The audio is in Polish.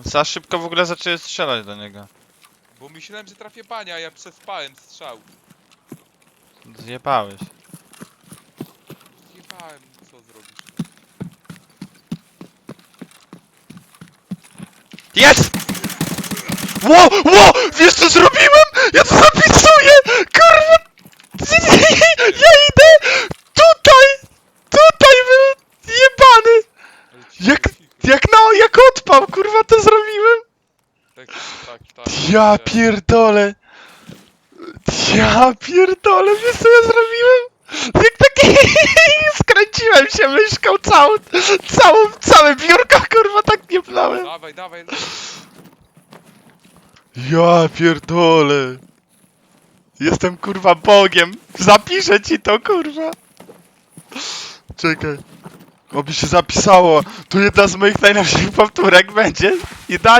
Za szybko w ogóle zaczęły strzelać do niego. Bo myślałem, że trafię pania, a ja przespałem strzał. Zjebałeś. Zjebałem, co zrobisz? Jest! Ło, ło! Wiesz co zrobiłem? Ja to zapisuję! Kurwa! Ja idę! Tutaj! Tutaj był jebany! Ale Jak-. Jak no, jak odpał, kurwa to zrobiłem! Tak, tak, tak. Ja pierdolę! Ja pierdolę, wiesz co ja zrobiłem? Jak taki... Skręciłem się myszką całą, całą, całe biurko, kurwa, tak nie plałem. Dawaj, dawaj. Ja pierdolę. Jestem kurwa Bogiem. Zapiszę ci to kurwa. Czekaj. Oby się zapisało. To jedna z moich najlepszych powtórek będzie. Idealnie